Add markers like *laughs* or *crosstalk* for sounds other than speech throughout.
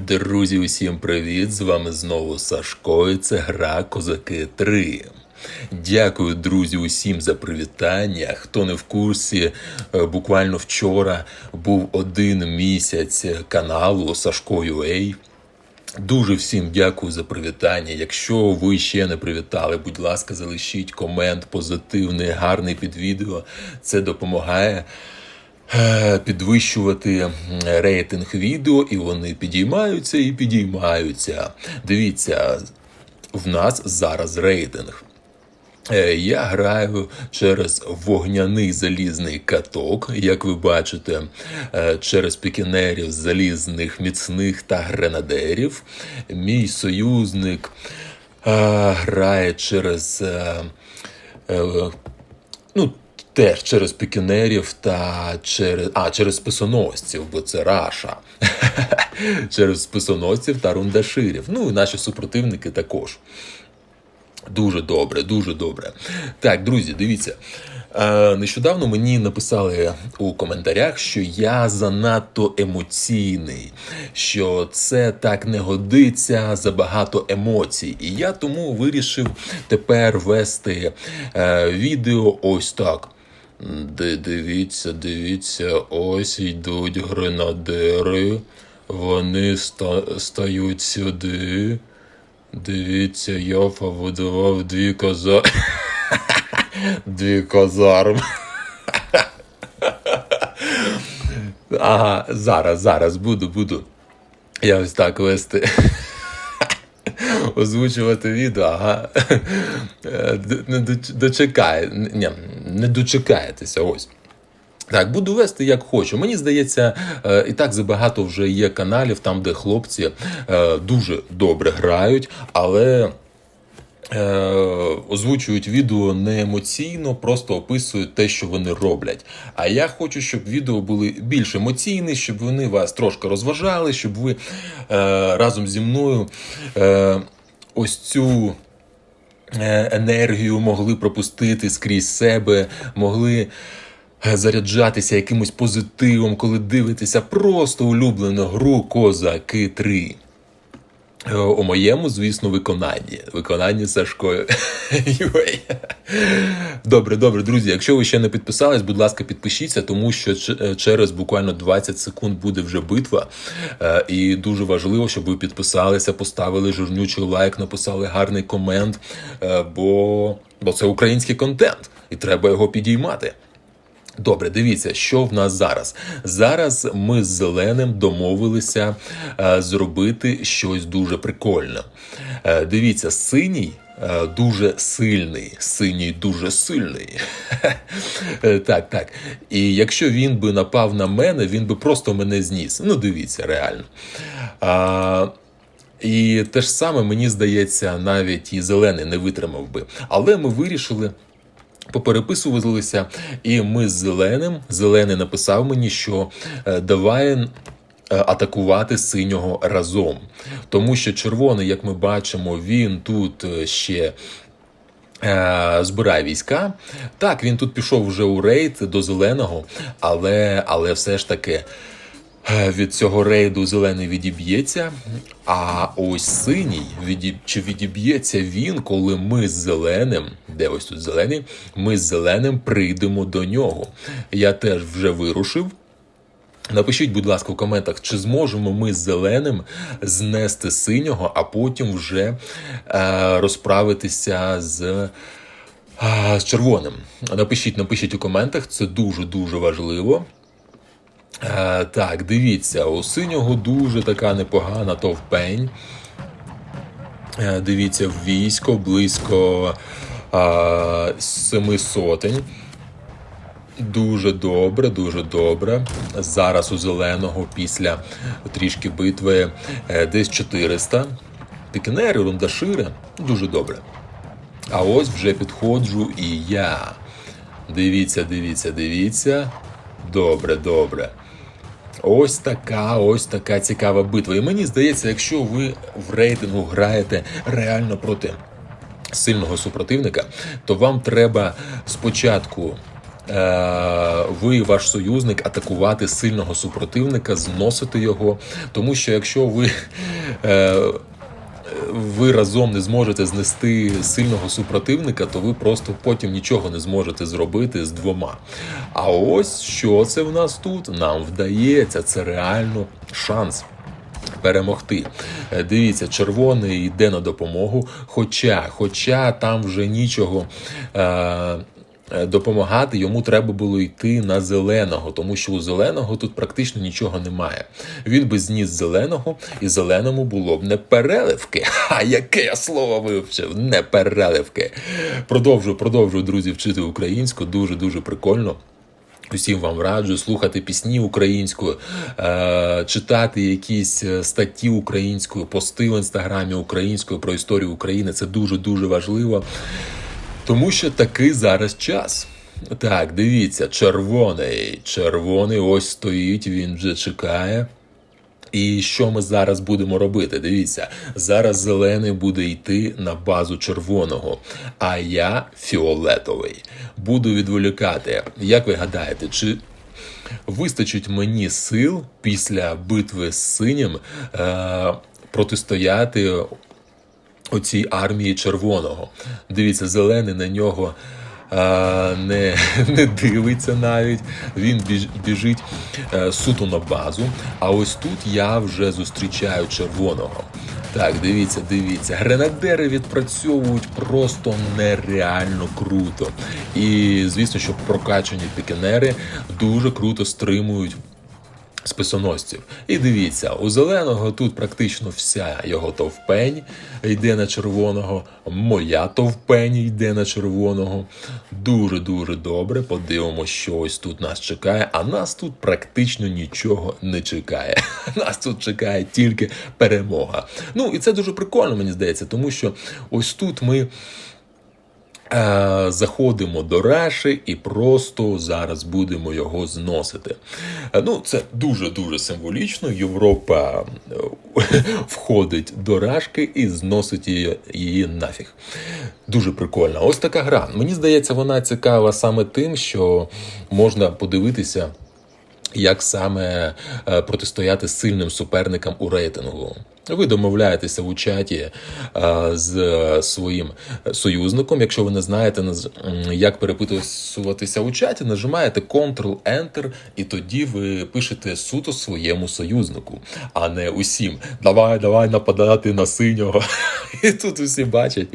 Друзі, усім привіт! З вами знову Сашко. і Це гра Козаки 3. Дякую, друзі, усім за привітання. Хто не в курсі, е, буквально вчора був один місяць каналу Сашко UA. Дуже всім дякую за привітання. Якщо ви ще не привітали, будь ласка, залишіть комент позитивний, гарний під відео. Це допомагає підвищувати рейтинг відео, і вони підіймаються і підіймаються. Дивіться, в нас зараз рейтинг. Е, Я граю через вогняний залізний каток, як ви бачите, е, через пікінерів залізних міцних та гренадерів. Мій союзник е, грає через. е, е, Ну, теж через пікінерів та через. А, через списоносців, бо це Раша. *laughs* через списоносців та рундаширів. Ну і наші супротивники також. Дуже добре, дуже добре. Так, друзі, дивіться. Е, Нещодавно мені написали у коментарях, що я занадто емоційний, що це так не годиться забагато емоцій. І я тому вирішив тепер вести е, відео ось так. Ди- Дивіться, дивіться, ось йдуть гренадери. Вони ста- стають сюди. Дивіться, я побудував дві коза. *laughs* Дві казарми. *laughs* Ага, зараз, зараз буду, буду. Я ось так вести. *laughs* Озвучувати відео, ага. Е, Не дочекає. Ні, не дочекаєтеся, ось. Так, буду вести як хочу. Мені здається, е, і так забагато вже є каналів, там, де хлопці е, дуже добре грають, але озвучують відео не емоційно, просто описують те, що вони роблять. А я хочу, щоб відео були більш емоційні, щоб вони вас трошки розважали, щоб ви е, разом зі мною е, ось цю е, енергію могли пропустити скрізь себе, могли е, заряджатися якимось позитивом, коли дивитеся просто улюблену гру Козаки 3. Е, У моєму, звісно, виконанні. Виконанні Сашко. Добре, добре, друзі. Якщо ви ще не підписались, будь ласка, підпишіться, тому що е, через буквально 20 секунд буде вже битва. Е, І дуже важливо, щоб ви підписалися, поставили жирнючий лайк, написали гарний комент, бо, бо це український контент, і треба його підіймати. Добре, дивіться, що в нас зараз. Зараз ми з зеленим домовилися е, зробити щось дуже прикольне. Е, дивіться, синій. е, Дуже сильний, синій дуже сильний. Е, так, так. І якщо він би напав на мене, він би просто мене зніс. Ну, дивіться, реально. А, і те ж саме, мені здається, навіть і зелений не витримав би. Але ми вирішили попереписувалися, і ми з зеленим. Зелений написав мені, що е, давай. е, Атакувати синього разом, тому що червоний, як ми бачимо, він тут е, ще е, збирає війська. Так, він тут пішов вже у рейд до зеленого, але, але все ж таки від цього рейду зелений відіб'ється. А ось синій відіб... чи відіб'ється він, коли ми з зеленим, де ось тут зелений, ми з зеленим прийдемо до нього. Я теж вже вирушив. Напишіть, будь ласка, в коментах, чи зможемо ми з зеленим знести синього, а потім вже е, розправитися з, е, з червоним. Напишіть, напишіть у коментах, це дуже-дуже важливо. Е, так, дивіться, у синього дуже така непогана товпень. Е, Дивіться, військо близько а, семи сотень. Дуже добре, дуже добре. Зараз у зеленого після трішки битви е, десь 400. Пікінери, рундашири. Дуже добре. А ось вже підходжу і я. Дивіться, дивіться, дивіться. Добре, добре. Ось така, ось така цікава битва. І мені здається, якщо ви в рейтингу граєте реально проти сильного супротивника, то вам треба спочатку е, ви, ваш союзник, атакувати сильного супротивника, зносити його. Тому що якщо ви. Е, ви разом не зможете знести сильного супротивника, то ви просто потім нічого не зможете зробити з двома. А ось що це в нас тут? Нам вдається, це реально шанс. Перемогти. Е, Дивіться, червоний йде на допомогу. Хоча, хоча там вже нічого. Е- е, Допомагати йому треба було йти на зеленого, тому що у зеленого тут практично нічого немає. Він би зніс зеленого, і зеленому було б не переливки. *laughs* А яке я слово вивчив? Не переливки. Продовжую, продовжую, друзі, вчити українську. Дуже дуже прикольно. Усім вам раджу слухати пісні українською, е, читати якісь е, статті українською, пости в інстаграмі українською про історію України. Це дуже дуже важливо. Тому що такий зараз час. Так, дивіться, червоний. Червоний ось стоїть, він вже чекає. І що ми зараз будемо робити? Дивіться, зараз зелений буде йти на базу червоного, а я фіолетовий. Буду відволікати. Як ви гадаєте, чи вистачить мені сил після битви з синім е- протистояти оцій армії червоного? Дивіться, зелений на нього. Не, не дивиться навіть, він біж- біжить е, суто на базу. А ось тут я вже зустрічаю червоного. Так, дивіться, дивіться. Гренадери відпрацьовують просто нереально круто. І звісно, що прокачані пікінери дуже круто стримують списоносців. І дивіться, у зеленого тут практично вся його товпень йде на червоного, моя товпень йде на червоного. Дуже-дуже добре. Подивимося, що ось тут нас чекає. А нас тут практично нічого не чекає. *laughs* Нас тут чекає тільки перемога. Ну і це дуже прикольно, мені здається, тому що ось тут ми. Е, Заходимо до Раші і просто зараз будемо його зносити. Е, Ну, це дуже дуже символічно. Європа е, *laughs* входить до Рашки і зносить її, її нафіг. Дуже прикольно. Ось така гра. Мені здається, вона цікава саме тим, що можна подивитися. Як саме протистояти сильним суперникам у рейтингу? Ви домовляєтеся у чаті е, з своїм союзником. Якщо ви не знаєте, як переписуватися у чаті, нажимаєте Ctrl-Enter, і тоді ви пишете суто своєму союзнику, а не усім. Давай, давай нападати на синього. *laughs* І тут усі бачать,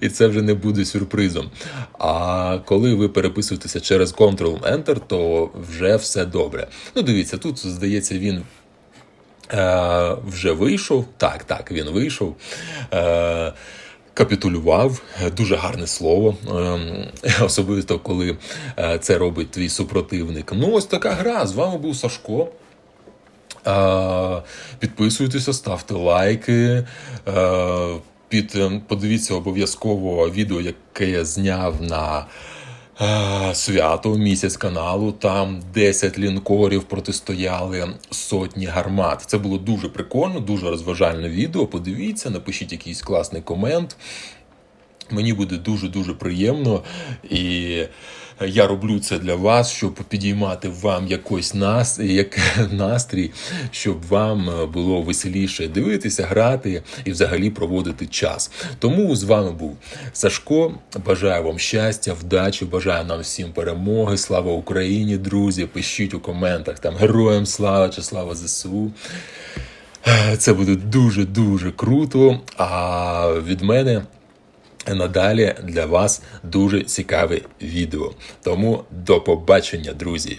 і це вже не буде сюрпризом. А коли ви переписуєтеся через Ctrl-Enter, то вже все добре. Ну, дивіться, тут здається, він Е, вже вийшов. Так, так, він вийшов. Е, Капітулював, дуже гарне слово, е, *laughs* особисто коли е, це робить твій супротивник. Ну, ось така гра. З вами був Сашко. Е, Підписуйтеся, ставте лайки. Під, подивіться обов'язково відео, яке я зняв на свято місяць каналу. Там 10 лінкорів протистояли сотні гармат. Це було дуже прикольно, дуже розважальне відео. Подивіться, напишіть якийсь класний комент. Мені буде дуже дуже приємно, і я роблю це для вас, щоб підіймати вам якось нас, як *laughs* настрій, щоб вам е, було веселіше дивитися, грати і взагалі проводити час. Тому з вами був Сашко. Бажаю вам щастя, вдачі, бажаю нам всім перемоги. Слава Україні, друзі! Пишіть у коментах там героям слава чи слава ЗСУ. Це буде дуже дуже круто. А від мене надалі для вас дуже цікаве відео. Тому до побачення, друзі!